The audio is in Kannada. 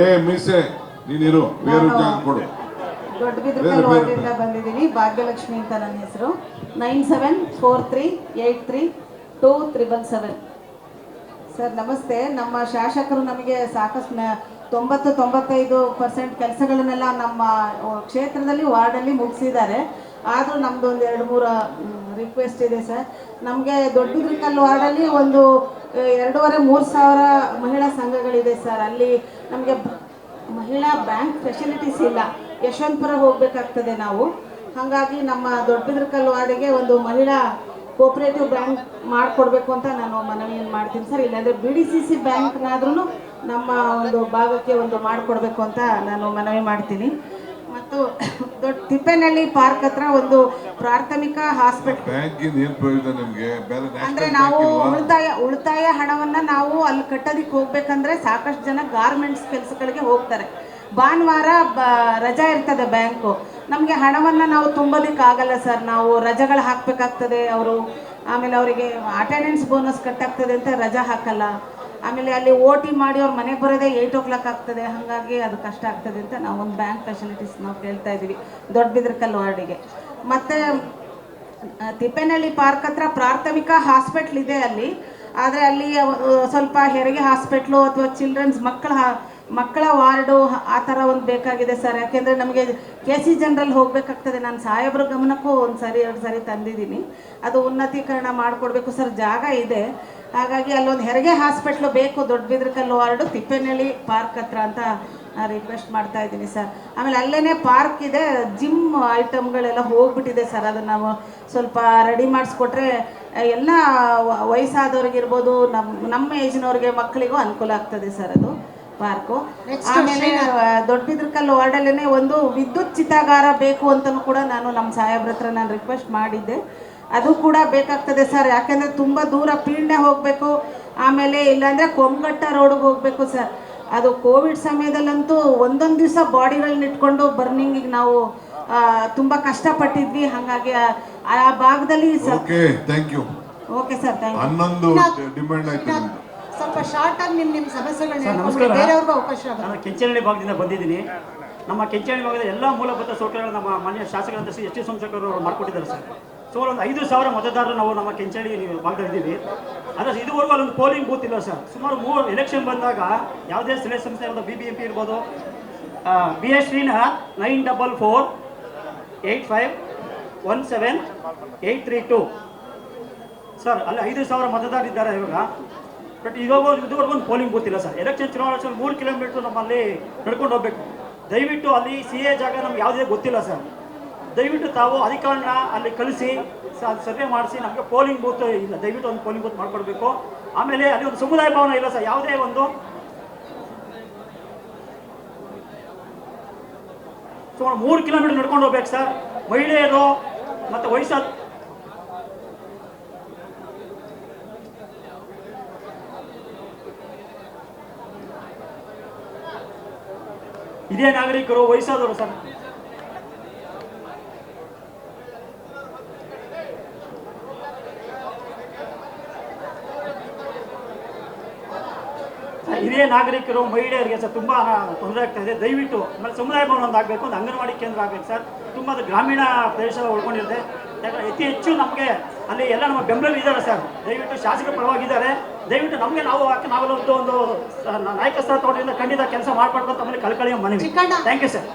ಏ ಮೀಸೆ ನೀನಿರು ಬೇರೆ ಕೊಡು. ದೊಡ್ಡಬಿದ್ರಕಲ್. ವಾರ್ಡಿಂದ ಬಂದಿದ್ದೀನಿ. ಭಾಗ್ಯಲಕ್ಷ್ಮಿ ಅಂತ ನನ್ನ ಹೆಸರು. Nine seven four three eight three two triple seven sir ನಮಸ್ತೆ. ನಮ್ಮ ಶಾಸಕರು ನಮಗೆ ಸಾಕಷ್ಟು ತೊಂಬತ್ತು ತೊಂಬತ್ತೈದು ಪರ್ಸೆಂಟ್ ಕೆಲಸಗಳನ್ನೆಲ್ಲ ನಮ್ಮ ಕ್ಷೇತ್ರದಲ್ಲಿ ವಾರ್ಡಲ್ಲಿ ಮುಗಿಸಿದ್ದಾರೆ. ಆದರೂ ನಮ್ಮದು ಒಂದು ಎರಡು ಮೂರು ರಿಕ್ವೆಸ್ಟ್ ಇದೆ ಸರ್. ನಮಗೆ ದೊಡ್ಡಬಿದ್ರಕಲ್ ವಾರ್ಡಲ್ಲಿ ಒಂದು ಎರಡೂವರೆ, ಮೂರು ಸಾವಿರ ಮಹಿಳಾ ಸಂಘಗಳಿದೆ ಸರ್. ಅಲ್ಲಿ ನಮಗೆ ಮಹಿಳಾ ಬ್ಯಾಂಕ್ ಫೆಸಿಲಿಟೀಸ್ ಇಲ್ಲ. ಯಶವಂತಪುರ ಹೋಗಬೇಕಾಗ್ತದೆ ನಾವು. ಹಾಗಾಗಿ ನಮ್ಮ ದೊಡ್ಡಬಿದ್ರಕಲ್ ವಾರ್ಡಿಗೆ ಒಂದು ಮಹಿಳಾ ಕೋಪರೇಟಿವ್ ಬ್ಯಾಂಕ್ ಮಾಡಿಕೊಡ್ಬೇಕು ಅಂತ ನಾನು ಮನವಿಯನ್ನು ಮಾಡ್ತೀನಿ ಸರ್. ಇಲ್ಲಾಂದರೆ ಬಿ ಡಿ ಸಿ ಸಿ ಬ್ಯಾಂಕ್ನಾದ್ರೂ ನಮ್ಮ ಒಂದು ಭಾಗಕ್ಕೆ ಒಂದು ಮಾಡಿಕೊಡ್ಬೇಕು ಅಂತ ನಾನು ಮನವಿ ಮಾಡ್ತೀನಿ. ಮತ್ತು ದೊಡ್ಡ ತಿಪ್ಪೇನಹಳ್ಳಿ ಪಾರ್ಕ್ ಹತ್ರ ಒಂದು ಪ್ರಾಥಮಿಕ ಹಾಸ್ಪಿಟಲ್. ಬ್ಯಾಂಕಿಂದ ಏನ್ ಪ್ರಯೋಜನ ನಿಮ್ಗೆ? ಬೇರೆ ಅಂದ್ರೆ ನಾವು ಉಳಿತಾಯ ಉಳಿತಾಯ ಹಣವನ್ನ ನಾವು ಅಲ್ಲಿ ಕಟ್ಟೋದಿಕ್ಕೆ ಹೋಗ್ಬೇಕಂದ್ರೆ ಸಾಕಷ್ಟು ಜನ ಗಾರ್ಮೆಂಟ್ಸ್ ಕೆಲಸಗಳಿಗೆ ಹೋಗ್ತಾರೆ. ಭಾನುವಾರ ಬ ರಜಾ ಇರ್ತದೆ ಬ್ಯಾಂಕು ನಮಗೆ ಹಣವನ್ನ ನಾವು ತುಂಬಲಿಕ್ಕೆ ಆಗಲ್ಲ ಸರ್. ನಾವು ರಜೆಗಳು ಹಾಕಬೇಕಾಗ್ತದೆ ಅವರು. ಆಮೇಲೆ ಅವರಿಗೆ ಅಟೆಂಡೆನ್ಸ್ ಬೋನಸ್ ಕಟ್ಟಾಗ್ತದೆ ಅಂತ ರಜಾ ಹಾಕಲ್ಲ. ಆಮೇಲೆ ಅಲ್ಲಿ ಓ ಟಿ ಮಾಡಿ ಅವ್ರ ಮನೆಗೆ ಬರೋದೇ ಏಯ್ಟ್ ಓ ಕ್ಲಾಕ್ ಆಗ್ತದೆ. ಹಾಗಾಗಿ ಅದು ಕಷ್ಟ ಆಗ್ತದೆ ಅಂತ ನಾವು ಒಂದು ಬ್ಯಾಂಕ್ ಫೆಸಿಲಿಟೀಸ್ ನಾವು ಕೇಳ್ತಾ ಇದ್ದೀವಿ. ದೊಡ್ಡಬಿದ್ರಕಲ್ ವಾರ್ಡಿಗೆ. ಮತ್ತು ತಿಪ್ಪೇನಹಳ್ಳಿ ಪಾರ್ಕ್ ಹತ್ರ ಪ್ರಾಥಮಿಕ ಹಾಸ್ಪಿಟ್ಲ್ ಇದೆ ಅಲ್ಲಿ. ಆದರೆ ಅಲ್ಲಿ ಸ್ವಲ್ಪ ಹೆರಿಗೆ ಹಾಸ್ಪಿಟ್ಲು ಅಥವಾ ಚಿಲ್ಡ್ರನ್ಸ್ ಮಕ್ಕಳ ಮಕ್ಕಳ ವಾರ್ಡು ಆ ಥರ ಒಂದು ಬೇಕಾಗಿದೆ ಸರ್. ಯಾಕೆಂದರೆ ನಮಗೆ ಕೆ ಸಿ ಜನರಲ್ ಹೋಗಬೇಕಾಗ್ತದೆ. ನಾನು ಸಾಹೇಬ್ರ ಗಮನಕ್ಕೂ ಒಂದು ಸರಿ, ಎರಡು ಸರಿ ತಂದಿದ್ದೀನಿ. ಅದು ಉನ್ನತೀಕರಣ ಮಾಡಿಕೊಡ್ಬೇಕು ಸರ್. ಜಾಗ ಇದೆ. ಹಾಗಾಗಿ ಅಲ್ಲೊಂದು ಹೆರಿಗೆ ಹಾಸ್ಪಿಟ್ಲು ಬೇಕು. ದೊಡ್ಡಬಿದ್ರಕಲ್ಲು ವಾರ್ಡು ತಿಪ್ಪೇನಹಳ್ಳಿ ಪಾರ್ಕ್ ಹತ್ರ ಅಂತ ರಿಕ್ವೆಸ್ಟ್ ಮಾಡ್ತಾ ಇದ್ದೀನಿ ಸರ್. ಆಮೇಲೆ ಅಲ್ಲೇ ಪಾರ್ಕ್ ಇದೆ. ಜಿಮ್ ಐಟಮ್ಗಳೆಲ್ಲ ಹೋಗ್ಬಿಟ್ಟಿದೆ ಸರ್. ಅದನ್ನು ನಾವು ಸ್ವಲ್ಪ ರೆಡಿ ಮಾಡಿಸ್ಕೊಟ್ರೆ ಎಲ್ಲ ವಯಸ್ಸಾದವ್ರಿಗಿರ್ಬೋದು ನಮ್ಮ ನಮ್ಮ ಏಜ್ನವ್ರಿಗೆ ಮಕ್ಕಳಿಗೂ ಅನುಕೂಲ ಆಗ್ತದೆ ಸರ್ ಅದು. ಪಾರ್ಕು. ಆಮೇಲೆ ದೊಡ್ಡಬಿದ್ರಕಲ್ಲು ವಾರ್ಡಲ್ಲೇ ಒಂದು ವಿದ್ಯುತ್ ಚಿತಾಗಾರ ಬೇಕು ಅಂತಲೂ ಕೂಡ ನಾನು ನಮ್ಮ ಸಾಹೇಬ್ರ ಹತ್ರ ನಾನು ರಿಕ್ವೆಸ್ಟ್ ಮಾಡಿದ್ದೆ. ಅದು ಕೂಡ ಬೇಕಾಗ್ತದೆ ಸರ್ ಯಾಕೆಂದರೆ ತುಂಬ ದೂರ ಪೀಣ್ಯ ಹೋಗಬೇಕು. ಆಮೇಲೆ ಇಲ್ಲಾಂದರೆ ಕೊಂಕಟ್ಟ ರೋಡ್ಗೆ ಹೋಗಬೇಕು ಸರ್. ಅದು ಕೋವಿಡ್ ಸಮಯದಲ್ಲಂತೂ ಒಂದೊಂದು ದಿವಸ ಬಾಡಿಗಳನ್ನ ಇಟ್ಕೊಂಡು ಬರ್ನಿಂಗಿಗೆ ನಾವು ತುಂಬ ಕಷ್ಟಪಟ್ಟಿದ್ವಿ. ಹಾಗಾಗಿ ಆ- ಭಾಗದಲ್ಲಿ sir okay thank you okay sir thank you ಹನ್ನೊಂದು ಡಿಮ್ಯಾಂಡ್ ಆಯ್ತು ಸ್ವಲ್ಪ ಶಾರ್ಟ್ ಆಗಿ ನಿಮ್ಮ ನಿಮ್ಮ ಸಮಸ್ಯೆಗಳನ್ನ ನಮಸ್ಕಾರ. ಬೇರೆಯವ್ರಿಗೂ ಅವಕಾಶ ನಾನು ಕೆಂಚನಹಳ್ಳಿ ಭಾಗದಿಂದ ಬಂದಿದ್ದೀನಿ. ನಮ್ಮ ಕೆಂಚನಹಳ್ಳಿ ಭಾಗದ ಎಲ್ಲ ಮೂಲಭೂತ ಸೌಕರ್ಯಗಳು ನಮ್ಮ ಮಾನ್ಯ ಶಾಸಕರಂತ ಶ್ರೀ ಎಸ್ ಟಿ ಸೋಮಶೇಖರ್ ಅವರು ಮಾಡಿಕೊಟ್ಟಿದ್ದಾರೆ ಸರ್. ಸೊ ಒಂದು ಐದು ಸಾವಿರ ಮತದಾರರು ನಾವು ನಮ್ಮ ಕೆಂಚನಹಳ್ಳಿ ಭಾಗದಲ್ಲಿದ್ದೀವಿ ಆದರೆ ಇದುವರೆಗೂ ಅಲ್ಲೊಂದು ಪೋಲಿಂಗ್ ಬೂತ್ ಇಲ್ಲ ಸರ್. ಸುಮಾರು ಮೂರು ಎಲೆಕ್ಷನ್ ಬಂದಾಗ ಯಾವುದೇ ಸ್ಥಳೀಯ ಸಂಸ್ಥೆ ಇರೋದು ಬಿ ಬಿ ಎಂ ಪಿ ಇರ್ಬೋದು B S ಶ್ರೀನ nine double four eight five one seven eight three two sir ಅಲ್ಲಿ ಐದು ಸಾವಿರ ಮತದಾರರು ಇದ್ದಾರೆ ಇವಾಗ. ಬಟ್ ಇವಾಗ ಇದುವರೆಗೂ ಒಂದು ಪೋಲಿಂಗ್ ಬೂತ್ ಸರ್. ಎಲೆಕ್ಷನ್ ಚುನಾವಣೆ ಮೂರು ಕಿಲೋಮೀಟರ್ ನಮ್ಮಲ್ಲಿ ನಡ್ಕೊಂಡು ಹೋಗ್ಬೇಕು. ದಯವಿಟ್ಟು ಅಲ್ಲಿ ಸಿ ಎ ಜಾಗ ನಮ್ಗೆ ಯಾವುದೇ ಗೊತ್ತಿಲ್ಲ ಸರ್. ದಯವಿಟ್ಟು ತಾವು ಅಧಿಕಾರನ ಅಲ್ಲಿ ಕಳಿಸಿ ಸರ್ವೆ ಮಾಡಿಸಿ, ನಮಗೆ ಪೋಲಿಂಗ್ ಬೂತ್ ಇಲ್ಲ. ದಯವಿಟ್ಟು ಒಂದು ಪೋಲಿಂಗ್ ಬೂತ್ ಮಾಡಿಕೊಡ್ಬೇಕು. ಆಮೇಲೆ ಅಲ್ಲಿ ಒಂದು ಸಮುದಾಯ ಭವನ ಇಲ್ಲ ಸರ್. ಯಾವುದೇ ಒಂದು ಸುಮಾರು ಮೂರು ಕಿಲೋಮೀಟರ್ ನಡ್ಕೊಂಡು ಹೋಗ್ಬೇಕು ಸರ್. ಮಹಿಳೆಯರು ಮತ್ತು ವಯಸ್ಸಾದ ಹಿರಿಯ ನಾಗರಿಕರು, ವಯಸ್ಸಾದವರು ಸರ್, ಹಿರಿಯ ನಾಗರಿಕರು, ಮಹಿಳೆಯರಿಗೆ ಸರ್, ತುಂಬಾ ತೊಂದರೆ ಆಗ್ತಾ ಇದೆ. ದಯವಿಟ್ಟು ಆಮೇಲೆ ಸಮುದಾಯ ಭವನ ಒಂದು ಆಗಬೇಕು ಒಂದು ಅಂಗನವಾಡಿ ಕೇಂದ್ರ ಆಗಬೇಕು ಸರ್. ತುಂಬಾ ಗ್ರಾಮೀಣ ಪ್ರದೇಶ ಉಳ್ಕೊಂಡಿರುತ್ತೆ ಯಾಕಂದ್ರೆ ಅತಿ ಹೆಚ್ಚು ನಮಗೆ ಅಲ್ಲಿ ಎಲ್ಲ ನಮ್ಮ ಬೆಂಬಲ ಇದ್ದಾರೆ ಸರ್. ದಯವಿಟ್ಟು ಶಾಸಕರ ಪರವಾಗಿದ್ದಾರೆ. ದಯವಿಟ್ಟು ನಮಗೆ ನಾವು ನಾವೆಲ್ಲ ಒಂದು ಒಂದು ನಾಯಕ ಸ್ಥಾನ ತಗೊಂಡ್ರಿಂದ ಖಂಡಿತ ಕೆಲಸ ಮಾಡ್ಕೊಡ್ಬೇಕು ಆಮೇಲೆ ಕಳ್ಕಳಿಯ ಮನವಿ. Thank you sir